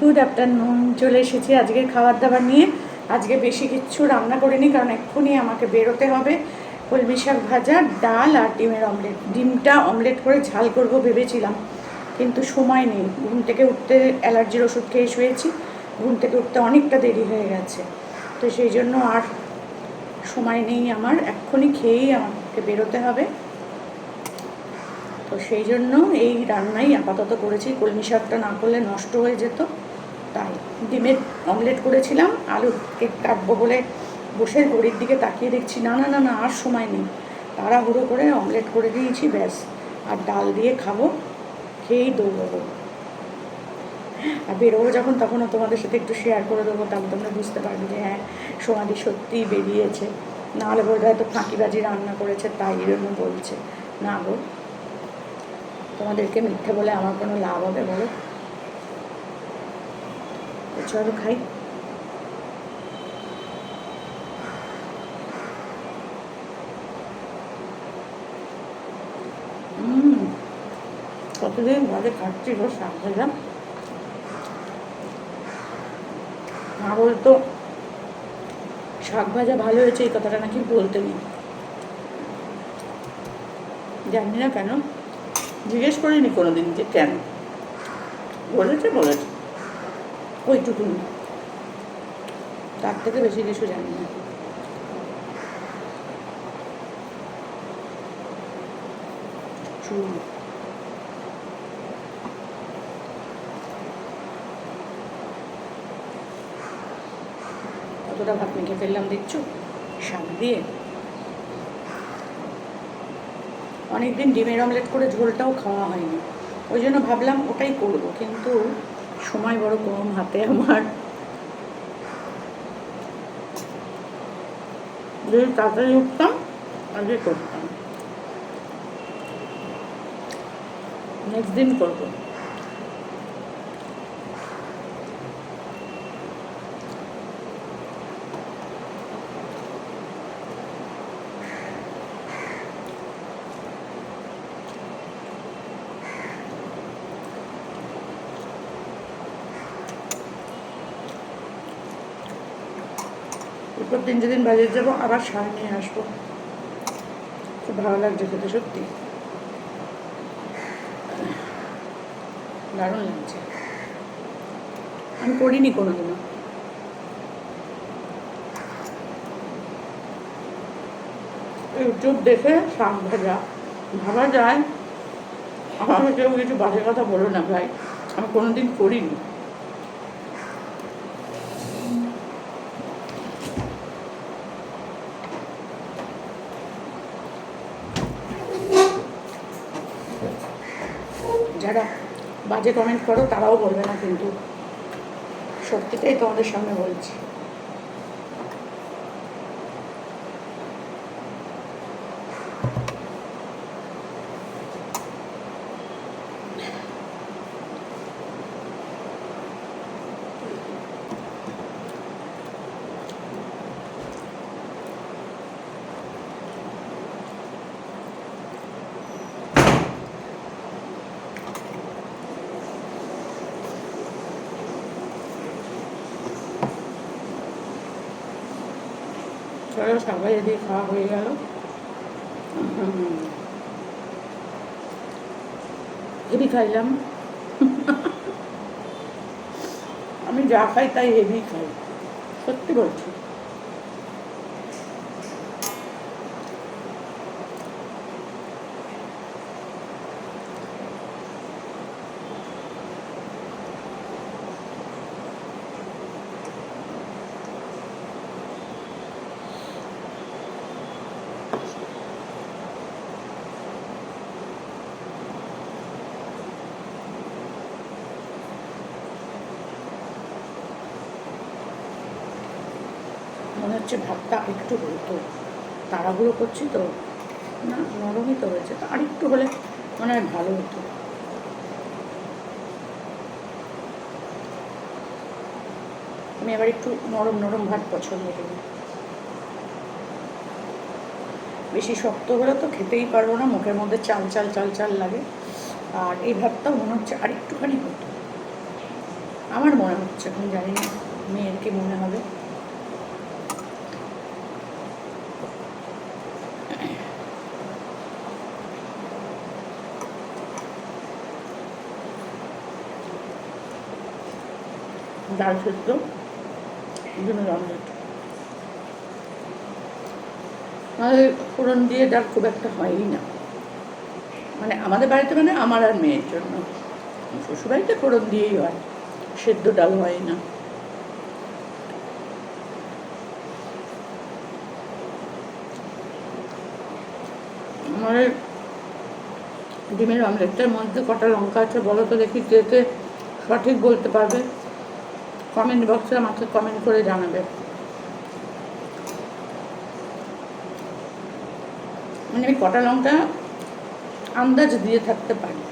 Good afternoon চলে এসেছি আজকের খাবার দাবার নিয়ে। আজকে বেশি কিচ্ছু রান্না করিনি, কারণ এক্ষুনি আমাকে বেরোতে হবে। কলমি শাক ভাজা, ডাল আর ডিমের অমলেট। ডিমটা অমলেট করে ঝাল করব ভেবেছিলাম, কিন্তু সময় নেই। ঘুম থেকে উঠতে অ্যালার্জির ওষুধ খেয়ে শুয়েছি। ঘুম থেকে উঠতে অনেকটা দেরি হয়ে গেছে। তো সেই জন্য আর সময় নেই আমার। এক্ষুনি খেয়েই আমাকে বেরোতে হবে। তো সেই জন্য এই রান্নাই আপাতত করেছি। কলমি শাকটা না করলে নষ্ট হয়ে যেত। তাই ডিমের অমলেট করেছিলাম। আলু কেক কাটবো বলে বসে ঘড়ির দিকে তাকিয়ে দেখছি, না না না না, আর সময় নেই। তাড়াহুড়ো করে অমলেট করে দিয়েছি, ব্যাস। আর ডাল দিয়ে খাব, খেয়েই দৌড়বো। আর বেরোবো যখন, তখনও তোমাদের সাথে একটু শেয়ার করে দেবো, তাহলে তোমরা বুঝতে পারবে যে হ্যাঁ সোনাদি সত্যিই বেরিয়েছে। নাহলে বলবে হয়তো ফাঁকিবাজি রান্না করেছে, তাই জন্য বলছে। না গো তোমাদেরকে মিথ্যে বলে আমার কোনো লাভ হবে বলো? চলো খাই। কতদিন ঘরে খাচ্ছি গো, শাক ভাজা মা বলতো, শাক ভাজা ভালো হয়েছে এই কথাটা নাকি বলতে নেই। জানি না কেন। জিজ্ঞেস করিনি কোনোদিন যে কেন। বলেছে বলেছে। ওইটুকুনি তার থেকে বেশি কিছু জানি না। চুল কতটা ভাত মেখে ফেললাম দেখছ? শাক দিয়ে অনেকদিন ডিমের অমলেট করে ঝোলটাও খাওয়া হয়নি। ওই জন্য ভাবলাম ওটাই করব, কিন্তু সময় বড় কম হাতে আমার। যদি তাড়াতাড়ি উঠতাম, আগে করতাম। নেক্সট দিন করব। এরপর দিন যেদিন বাজারে যাব আবার শাক নিয়ে আসব। খুব ভালো লাগছে খেতে সত্যি। দারুণ লাগছে। আমি করিনি কোনোদিনও। ইউটিউব দেখে শাক ভাজা। ভাবা যায়। আমাকে কেউ কিছু বাজে কথা বলো না ভাই। আমি কোনোদিন করিনি যারা বাজে কমেন্ট করো তারাও বলবে না কিন্তু। সত্যিটাই তোমাদের সামনে বলছি। চলো সবাই এদিকে খাওয়া হয়ে গেল হেভি খাইলাম আমি যা খাই তাই হেভি খাই সত্যি বলছি মনে হচ্ছে ভাতটা একটু হতো তাড়াহুড়ো করছি তো। না, নরমই তো হয়েছে। তা আরেকটু হলে মনে হয় ভালো হতো। আমি এবার একটু নরম নরম ভাত পছন্দ করি। বেশি শক্ত হলে তো খেতেই পারব না, মুখের মধ্যে চাল চাল চাল চাল লাগে। আর এই ভাতটাও মনে হচ্ছে আরেকটুখানি হতো। আমার মনে হচ্ছে এখন জানি না, মেয়ের কি মনে হবে। ডাল সেদ্ধ ডিমের অমলেট আমাদের ফোড়ন দিয়ে ডাল খুব একটা হয়ই না। মানে আমাদের বাড়িতে মানে আমার আর মেয়ের জন্য। শ্বশুরবাড়িতে ফোড়ন দিয়েই হয়, সেদ্ধ ডাল হয় না আমার ডিমের অমলেটটার মধ্যে কটা লঙ্কা আছে বলো তো দেখি কে সঠিক বলতে পারবে। কমেন্ট বক্সে আমাকে কমেন্ট করে জানাবে। মানে আমি কটা লঙ্কা আন্দাজ দিয়ে থাকতে পারি।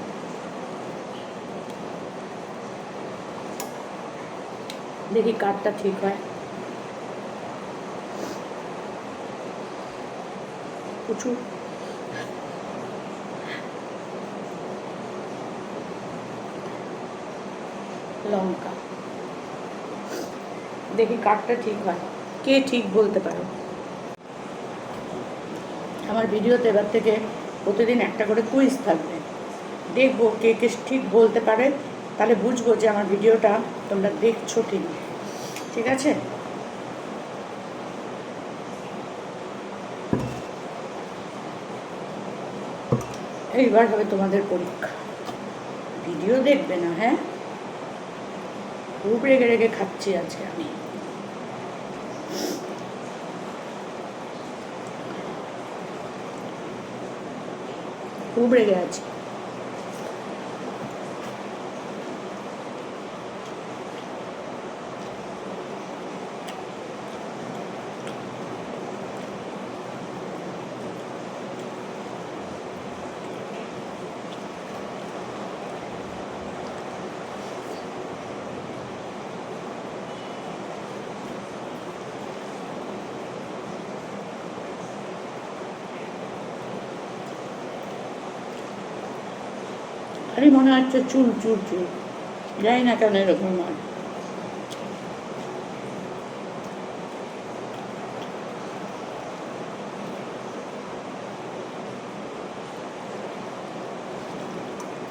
দেখি কাঠটা ঠিক হয়। প্রচুর। লঙ্কা। দেখি কাঠটা ঠিক হয়। কে ঠিক বলতে পারো? আমার ভিডিওতে এবার থেকে প্রতিদিন একটা করে কুইজ থাকবে। দেখব কে কে ঠিক বলতে পারে, তাহলে বুঝব যে আমার ভিডিওটা তোমরা দেখছ ঠিক। ঠিক আছে? এইবার হবে তোমাদের পরীক্ষা। ভিডিও দেখবে না হ্যাঁ? খুব রেগে রেগে খাচ্ছি আজকে আমি খুব রেগে আছি আরে মনে হচ্ছে চুল চুল চুল। জানি না কেন এরকম হয়।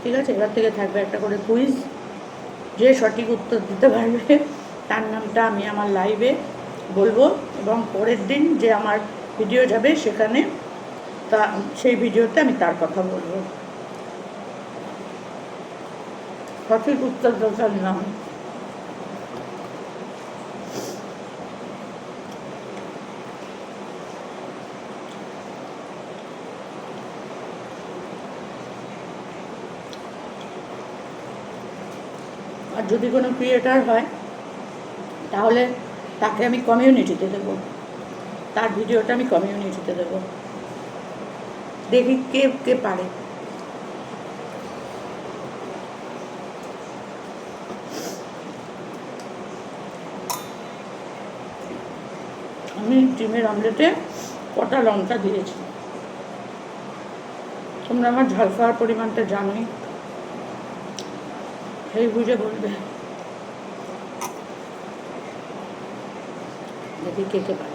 ঠিক আছে, এবার থেকে থাকবে একটা করে কুইজ যে সঠিক উত্তর দিতে পারবে, তার নামটা আমি আমার লাইভে বলব এবং পরের দিন যে আমার ভিডিও যাবে সেখানে তা, সেই ভিডিওতে আমি তার কথা বলব। সঠিক উত্তর দরকার নাম আর যদি কোনো ক্রিয়েটার হয়, তাহলে তাকে আমি কমিউনিটিতে দেব। তার ভিডিওটা আমি কমিউনিটিতে দেব। দেখি কে কে পারে আমি ডিমের আমলেটে কটা লঙ্কা দিয়েছি। তোমরা আমার ঝাল খাওয়ার পরিমাণটা জানোই। সেই বুঝে বলবে। যদি কেটে পারে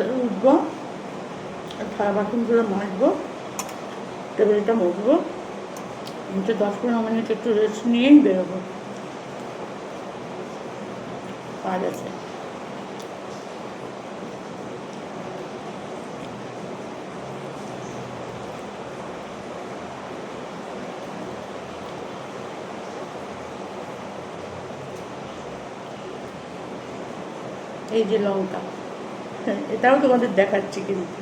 সেটা উঠবো। থালা বাসনগুলো মাজবো টেবিলটা মুছবো। নিচে দশ পনেরো মিনিট একটু রেস্ট নিয়েই বেরোবো। কাজ আছে। এই যে লঙ্কা। এটাও তোমাদের দেখাচ্ছি কিন্তু।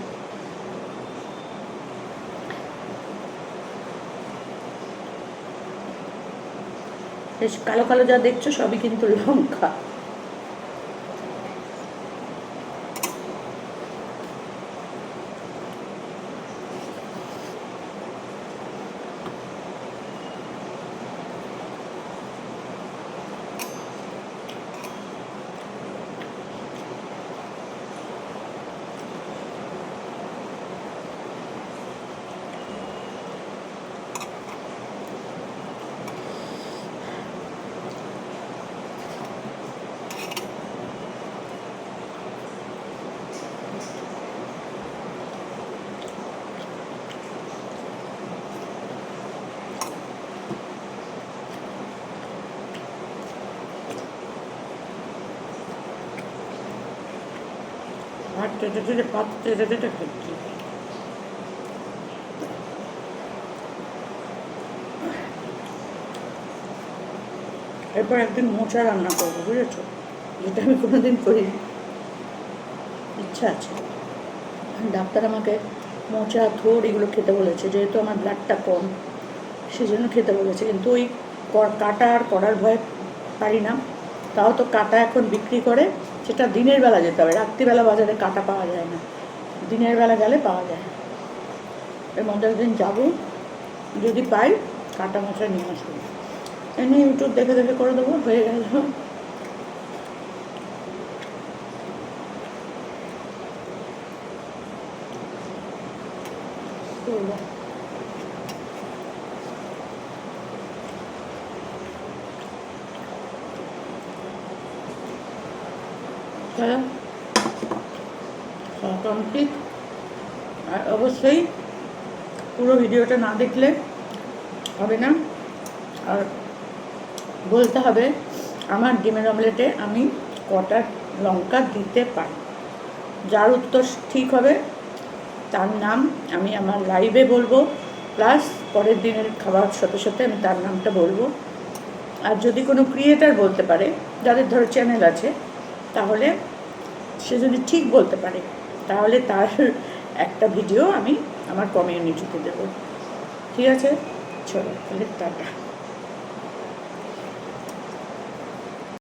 কালো কালো যা দেখছ সবই কিন্তু লঙ্কা। টেটে এরপর একদিন মোচা রান্না করব, বুঝেছ? যেটা আমি কোনোদিন করিনি। ইচ্ছা আছে। ডাক্তার আমাকে মোচা, থোড় এগুলো খেতে বলেছে, যেহেতু আমার ব্লাডটা কম, সেজন্য খেতে বলেছে। কিন্তু ওই কাটা আর করার ভয় পারি না। তাও তো কাটা এখন বিক্রি করে সেটা দিনের বেলা যেতে হবে, রাত্রিবেলা বাজারে কাটা পাওয়া যায় না। দিনের বেলা গেলে পাওয়া যায়। এর মধ্যে দিন যাব, যদি পাই কাটা মশলা নিয়ে আসব। এমনি ইউটিউব দেখে দেখে করে দেবো, হয়ে গেল করব হ্যাঁ কমপ্লিট আর অবশ্যই পুরো ভিডিওটা না দেখলে হবে না। আর বলতে হবে, আমার ডিমের অমলেটে আমি কটা লঙ্কা দিতে পারি। যার উত্তর ঠিক হবে, তার নাম আমি আমার লাইভে বলব প্লাস পরের দিনের খাবার সাথে সাথে আমি তার নামটা বলব। আর যদি কোনো ক্রিয়েটার বলতে পারে, যাদের ধরো চ্যানেল আছে তাহলে সে যদি ঠিক বলতে পারে, তাহলে তার একটা ভিডিও আমি আমার কমিউনিটিতে দেবো। ঠিক আছে? চলো, তাহলে টাটা।